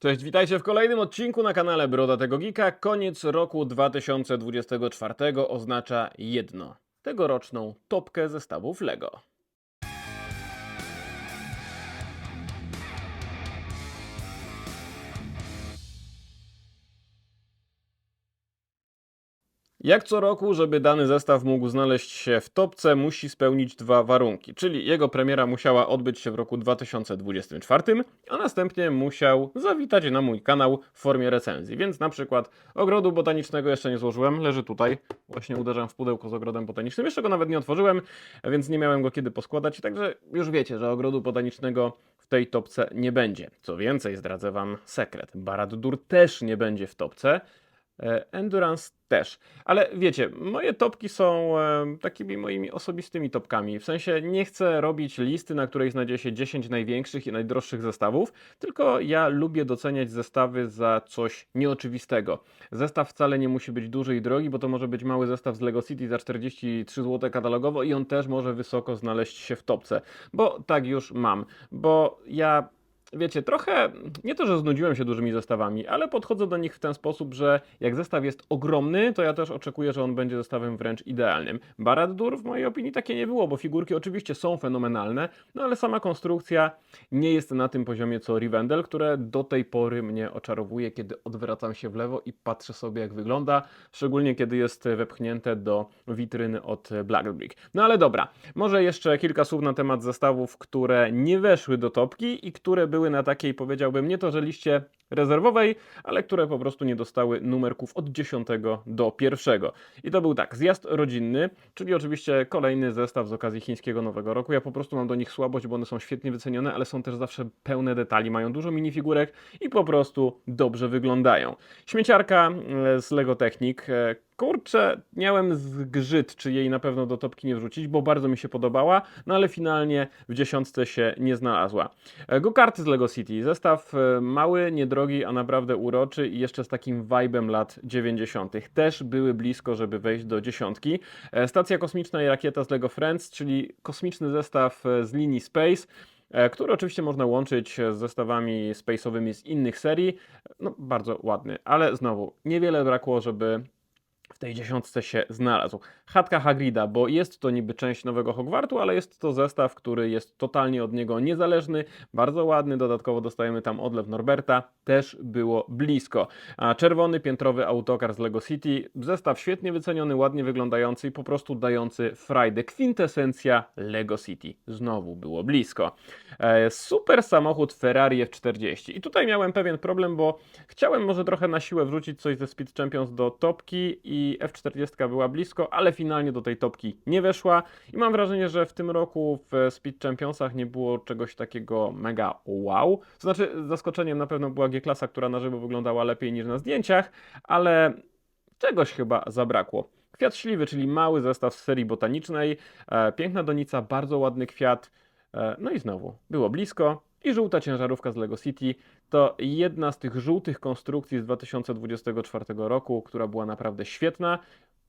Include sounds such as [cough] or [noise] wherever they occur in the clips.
Cześć, witajcie w kolejnym odcinku na kanale Brodatego Geeka. Koniec roku 2024 oznacza jedno. Tegoroczną topkę zestawów LEGO. Jak co roku, żeby dany zestaw mógł znaleźć się w topce, musi spełnić dwa warunki, czyli jego premiera musiała odbyć się w roku 2024, a następnie musiał zawitać na mój kanał w formie recenzji. Więc na przykład ogrodu botanicznego jeszcze nie złożyłem, leży tutaj. Właśnie uderzam w pudełko z ogrodem botanicznym, jeszcze go nawet nie otworzyłem, więc nie miałem go kiedy poskładać, także już wiecie, że ogrodu botanicznego w tej topce nie będzie. Co więcej, zdradzę wam sekret. Barad-dur też nie będzie w topce. E, Endurance też. Ale wiecie, moje topki są e, takimi moimi osobistymi topkami. W sensie nie chcę robić listy, na której znajdzie się 10 największych i najdroższych zestawów, tylko ja lubię doceniać zestawy za coś nieoczywistego. Zestaw wcale nie musi być duży i drogi, bo to może być mały zestaw z Lego City za 43 zł katalogowo i on też może wysoko znaleźć się w topce. Bo tak już mam. Bo ja Wiecie, trochę nie to, że znudziłem się dużymi zestawami, ale podchodzę do nich w ten sposób, że jak zestaw jest ogromny, to ja też oczekuję, że on będzie zestawem wręcz idealnym. Barad-dur w mojej opinii takie nie było, bo figurki oczywiście są fenomenalne, no ale sama konstrukcja nie jest na tym poziomie co Rivendell, które do tej pory mnie oczarowuje, kiedy odwracam się w lewo i patrzę sobie jak wygląda, szczególnie kiedy jest wepchnięte do witryny od Black Brick. No ale dobra, może jeszcze kilka słów na temat zestawów, które nie weszły do topki i które były na takiej, powiedziałbym, nie to, że liście rezerwowej, ale które po prostu nie dostały numerków od 10 do 1. I to był tak, zjazd rodzinny, czyli oczywiście kolejny zestaw z okazji chińskiego Nowego Roku. Ja po prostu mam do nich słabość, bo one są świetnie wycenione, ale są też zawsze pełne detali, mają dużo minifigurek i po prostu dobrze wyglądają. Śmieciarka e, z Lego Technic, e, Kurczę, miałem zgrzyt, czy jej na pewno do topki nie wrzucić, bo bardzo mi się podobała, no ale finalnie w dziesiątce się nie znalazła. E, Go-karty z Lego City, zestaw e, mały, niedrogi, a naprawdę uroczy i jeszcze z takim vibem lat 90. Też były blisko, żeby wejść do dziesiątki. E, Stacja kosmiczna i rakieta z Lego Friends, czyli kosmiczny zestaw z linii Space który oczywiście można łączyć z zestawami space'owymi z innych serii. No, bardzo ładny, ale znowu, niewiele brakło, żeby tej dziesiątce się znalazł. Chatka Hagrida, bo jest to niby część nowego Hogwartu, ale jest to zestaw, który jest totalnie od niego niezależny, bardzo ładny, dodatkowo dostajemy tam odlew Norberta, też było blisko. A czerwony piętrowy autokar z Lego City, zestaw świetnie wyceniony, ładnie wyglądający i po prostu dający frajdę. Kwintesencja Lego City, znowu było blisko. E, super samochód Ferrari F40 i tutaj miałem pewien problem, bo chciałem może trochę na siłę wrzucić coś ze Speed Champions do topki i F40 była blisko, ale finalnie do tej topki nie weszła i mam wrażenie, że w tym roku w Speed Championsach nie było czegoś takiego mega wow. Znaczy zaskoczeniem na pewno była G-klasa, która na żywo wyglądała lepiej niż na zdjęciach, ale czegoś chyba zabrakło. Kwiat śliwy, czyli mały zestaw z serii botanicznej, e, piękna donica, bardzo ładny kwiat, e, no i znowu było blisko. I żółta ciężarówka z Lego City to jedna z tych żółtych konstrukcji z 2024 roku, która była naprawdę świetna.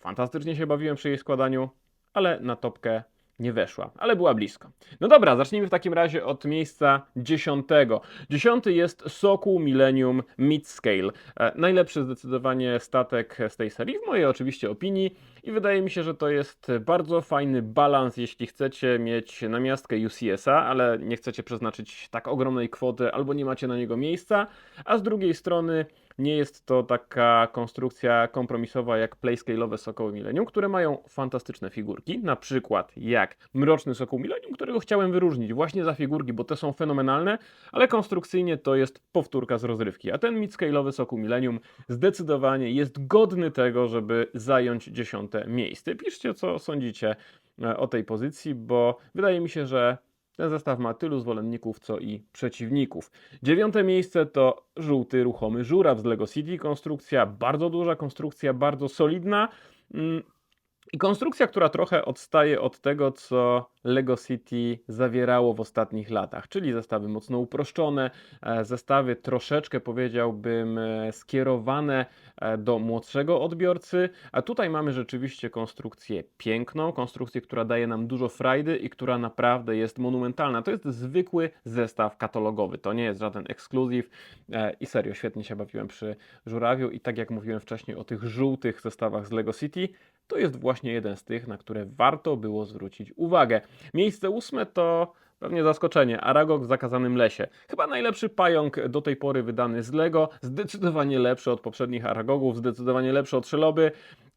Fantastycznie się bawiłem przy jej składaniu, ale na topkę nie weszła, ale była blisko. No dobra, zacznijmy w takim razie od miejsca dziesiątego. Dziesiąty jest Sokół Millennium Midscale. E, najlepszy zdecydowanie statek z tej serii, w mojej oczywiście opinii. I wydaje mi się, że to jest bardzo fajny balans, jeśli chcecie mieć namiastkę UCS-a, ale nie chcecie przeznaczyć tak ogromnej kwoty, albo nie macie na niego miejsca, a z drugiej strony nie jest to taka konstrukcja kompromisowa jak playscale'owe Sokoły Millennium, które mają fantastyczne figurki, na przykład jak Mroczny Sokół Millennium, którego chciałem wyróżnić właśnie za figurki, bo te są fenomenalne, ale konstrukcyjnie to jest powtórka z rozrywki, a ten midscale'owy Sokół Millennium zdecydowanie jest godny tego, żeby zająć dziesiąte miejsce. Piszcie, co sądzicie e, o tej pozycji, bo wydaje mi się, że ten zestaw ma tylu zwolenników, co i przeciwników. Dziewiąte miejsce to żółty ruchomy żuraw z Lego City. Konstrukcja bardzo duża, konstrukcja bardzo solidna. I konstrukcja, która trochę odstaje od tego, co Lego City zawierało w ostatnich latach, czyli zestawy mocno uproszczone, e, zestawy troszeczkę powiedziałbym e, skierowane e, do młodszego odbiorcy, a tutaj mamy rzeczywiście konstrukcję piękną, konstrukcję, która daje nam dużo frajdy i która naprawdę jest monumentalna. To jest zwykły zestaw katalogowy, to nie jest żaden ekskluzyw. I serio, świetnie się bawiłem przy żurawiu. I tak jak mówiłem wcześniej o tych żółtych zestawach z Lego City, to jest właśnie jeden z tych, na które warto było zwrócić uwagę. Miejsce ósme to pewnie zaskoczenie. Aragog w zakazanym lesie. Chyba najlepszy pająk do tej pory wydany z Lego. Zdecydowanie lepszy od poprzednich Aragogów, zdecydowanie lepszy od Szeloby.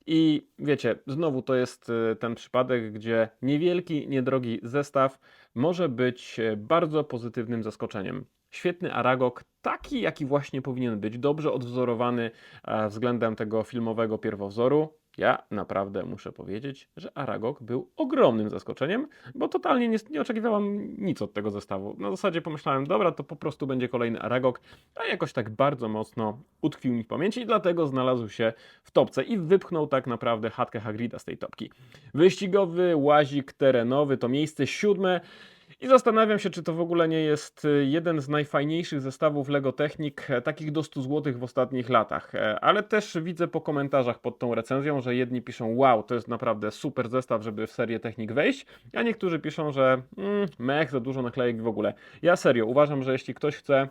I wiecie, znowu to jest y, ten przypadek, gdzie niewielki, niedrogi zestaw może być e, bardzo pozytywnym zaskoczeniem. Świetny Aragog, taki jaki właśnie powinien być, dobrze odwzorowany względem tego filmowego pierwowzoru. Ja naprawdę muszę powiedzieć, że Aragog był ogromnym zaskoczeniem, bo totalnie nie, nie oczekiwałam nic od tego zestawu. Na zasadzie pomyślałem, dobra, to po prostu będzie kolejny Aragog, a jakoś tak bardzo mocno utkwił mi w pamięci i dlatego znalazł się w topce i wypchnął tak naprawdę chatkę Hagrida z tej topki. Wyścigowy łazik terenowy to miejsce siódme. I zastanawiam się, czy to w ogóle nie jest y, jeden z najfajniejszych zestawów Lego Technik, e, takich do 100 zł w ostatnich latach. E, Ale też widzę po komentarzach pod tą recenzją, że jedni piszą, wow, to jest naprawdę super zestaw, żeby w serię Technik wejść, a niektórzy piszą, że mm, mech, za dużo naklejek w ogóle. Ja serio uważam, że jeśli ktoś chce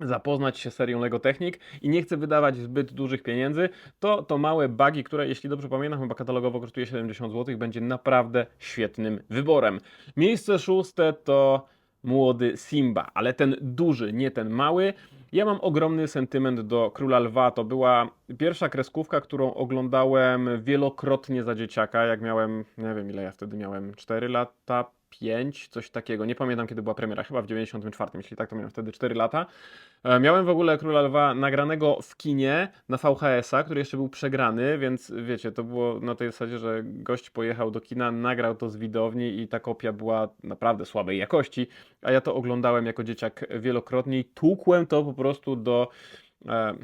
zapoznać się z serią Lego Technik i nie chce wydawać zbyt dużych pieniędzy, to to małe bugi, które jeśli dobrze pamiętam, chyba katalogowo kosztuje 70 zł, będzie naprawdę świetnym wyborem. Miejsce szóste to młody Simba, ale ten duży, nie ten mały. Ja mam ogromny sentyment do Króla Lwa. To była pierwsza kreskówka, którą oglądałem wielokrotnie za dzieciaka, jak miałem, nie wiem ile ja wtedy miałem, 4 lata, 5, coś takiego. Nie pamiętam kiedy była premiera, chyba w 94, jeśli tak to miałem wtedy 4 lata. E, Miałem w ogóle Króla Lwa nagranego w kinie na VHS-a, który jeszcze był przegrany, więc wiecie, to było na tej zasadzie, że gość pojechał do kina, nagrał to z widowni i ta kopia była naprawdę słabej jakości, a ja to oglądałem jako dzieciak wielokrotnie i tłukłem to po prostu do, e,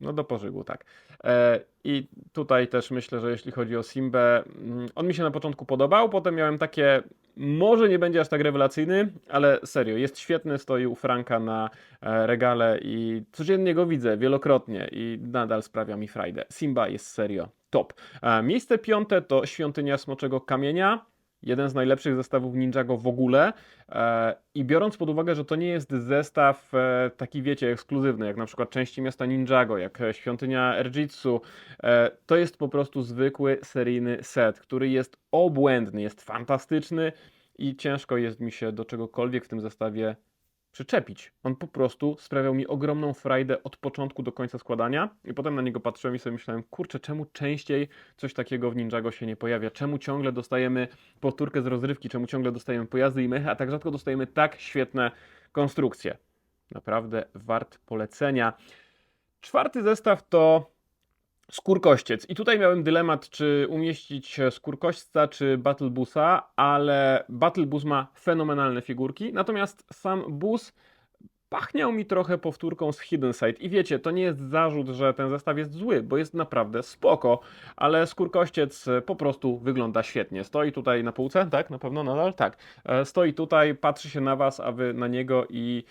no do pożygu, tak. E, I tutaj też myślę, że jeśli chodzi o Simbę, mm, on mi się na początku podobał, potem miałem takie, może nie będzie aż tak rewelacyjny, ale serio, jest świetny, stoi u Franka na e, regale i codziennie go widzę wielokrotnie i nadal sprawia mi frajdę. Simba jest serio top. E, Miejsce piąte to Świątynia Smoczego Kamienia. Jeden z najlepszych zestawów Ninjago w ogóle. E, I biorąc pod uwagę, że to nie jest zestaw e, taki, wiecie, ekskluzywny, jak na przykład części miasta Ninjago, jak e, świątynia Erjitsu, to jest po prostu zwykły seryjny set, który jest obłędny, jest fantastyczny i ciężko jest mi się do czegokolwiek w tym zestawie przyczepić. On po prostu sprawiał mi ogromną frajdę od początku do końca składania i potem na niego patrzyłem i sobie myślałem, kurczę, czemu częściej coś takiego w Ninjago się nie pojawia? Czemu ciągle dostajemy powtórkę z rozrywki? Czemu ciągle dostajemy pojazdy i mechy, a tak rzadko dostajemy tak świetne konstrukcje? Naprawdę wart polecenia. Czwarty zestaw to Skórkościec. I tutaj miałem dylemat, czy umieścić Skórkośćca, czy Battle Busa, ale Battle Bus ma fenomenalne figurki, natomiast sam bus pachniał mi trochę powtórką z Hidden Side. I wiecie, to nie jest zarzut, że ten zestaw jest zły, bo jest naprawdę spoko, ale Skórkościec po prostu wygląda świetnie. Stoi tutaj na półce, tak? Na pewno nadal? Tak. E, Stoi tutaj, patrzy się na was, a wy na niego i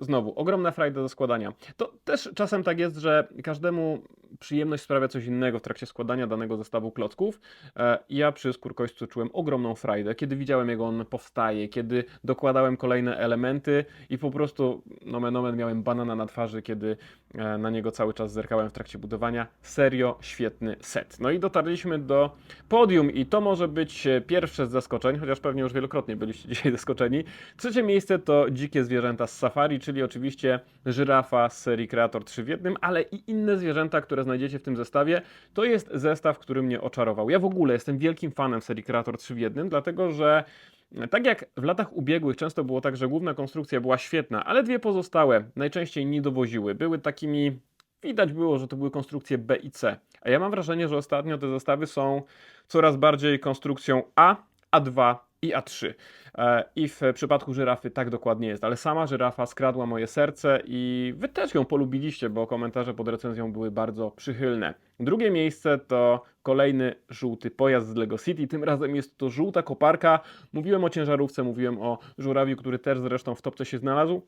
znowu, ogromna frajda do składania. To też czasem tak jest, że każdemu przyjemność sprawia coś innego w trakcie składania danego zestawu klocków. E, Ja przy skórkoścu czułem ogromną frajdę, kiedy widziałem jak on powstaje, kiedy dokładałem kolejne elementy i po prostu nomen omen miałem banana na twarzy, kiedy e, na niego cały czas zerkałem w trakcie budowania. Serio świetny set. No i dotarliśmy do podium i to może być e, pierwsze z zaskoczeń, chociaż pewnie już wielokrotnie byliście [laughs] dzisiaj zaskoczeni. Trzecie miejsce to dzikie zwierzęta z safari, czyli oczywiście żyrafa z serii Creator 3 w ale i inne zwierzęta, które znajdziecie w tym zestawie. To jest zestaw, który mnie oczarował. Ja w ogóle jestem wielkim fanem serii Creator 3 w dlatego że tak jak w latach ubiegłych często było tak, że główna konstrukcja była świetna, ale dwie pozostałe najczęściej nie dowoziły. Były takimi. Widać było, że to były konstrukcje B i C. A ja mam wrażenie, że ostatnio te zestawy są coraz bardziej konstrukcją A, A2 i A3. E, I w przypadku żyrafy tak dokładnie jest, ale sama żyrafa skradła moje serce i wy też ją polubiliście, bo komentarze pod recenzją były bardzo przychylne. Drugie miejsce to kolejny żółty pojazd z Lego City, tym razem jest to żółta koparka. Mówiłem o ciężarówce, mówiłem o żurawiu, który też zresztą w topce się znalazł.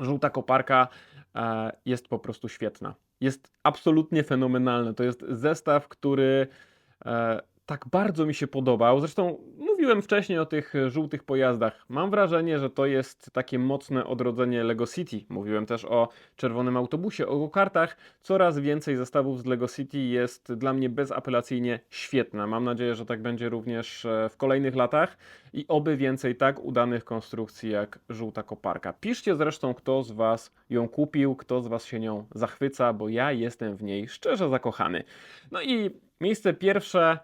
Żółta koparka e, jest po prostu świetna. Jest absolutnie fenomenalna. To jest zestaw, który e, tak bardzo mi się podobał. Zresztą mówiłem wcześniej o tych e, żółtych pojazdach. Mam wrażenie, że to jest takie mocne odrodzenie Lego City. Mówiłem też o czerwonym autobusie, o go-kartach. Coraz więcej zestawów z Lego City jest dla mnie bezapelacyjnie świetna. Mam nadzieję, że tak będzie również e, w kolejnych latach i oby więcej tak udanych konstrukcji jak żółta koparka. Piszcie zresztą, kto z Was ją kupił, kto z Was się nią zachwyca, bo ja jestem w niej szczerze zakochany. No i miejsce pierwsze.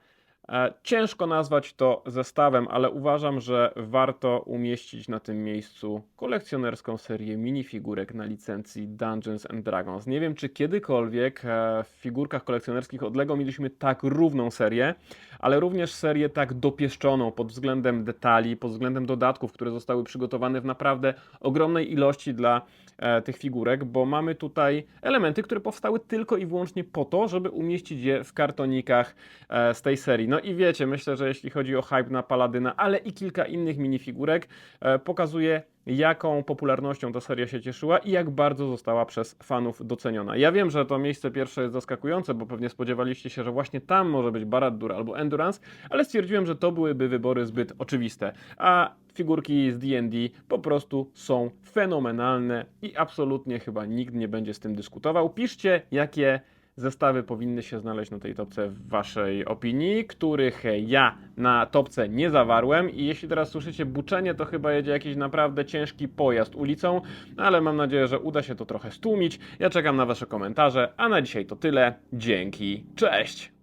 E, Ciężko nazwać to zestawem, ale uważam, że warto umieścić na tym miejscu kolekcjonerską serię minifigurek na licencji Dungeons and Dragons. Nie wiem, czy kiedykolwiek e, w figurkach kolekcjonerskich od Lego mieliśmy tak równą serię, ale również serię tak dopieszczoną pod względem detali, pod względem dodatków, które zostały przygotowane w naprawdę ogromnej ilości dla tych figurek, bo mamy tutaj elementy, które powstały tylko i wyłącznie po to, żeby umieścić je w kartonikach e, z tej serii. No i wiecie, myślę, że jeśli chodzi o hype na Paladyna, ale i kilka innych minifigurek, e, pokazuje jaką popularnością ta seria się cieszyła i jak bardzo została przez fanów doceniona. Ja wiem, że to miejsce pierwsze jest zaskakujące, bo pewnie spodziewaliście się, że właśnie tam może być Barad-dur albo Endurance, ale stwierdziłem, że to byłyby wybory zbyt oczywiste. A figurki z D&D po prostu są fenomenalne i absolutnie chyba nikt nie będzie z tym dyskutował. Piszcie, jakie zestawy powinny się znaleźć na tej topce w waszej opinii, których ja na topce nie zawarłem i jeśli teraz słyszycie buczenie, to chyba jedzie jakiś naprawdę ciężki pojazd ulicą, ale mam nadzieję, że uda się to trochę stłumić. Ja czekam na wasze komentarze, a na dzisiaj to tyle. Dzięki, cześć!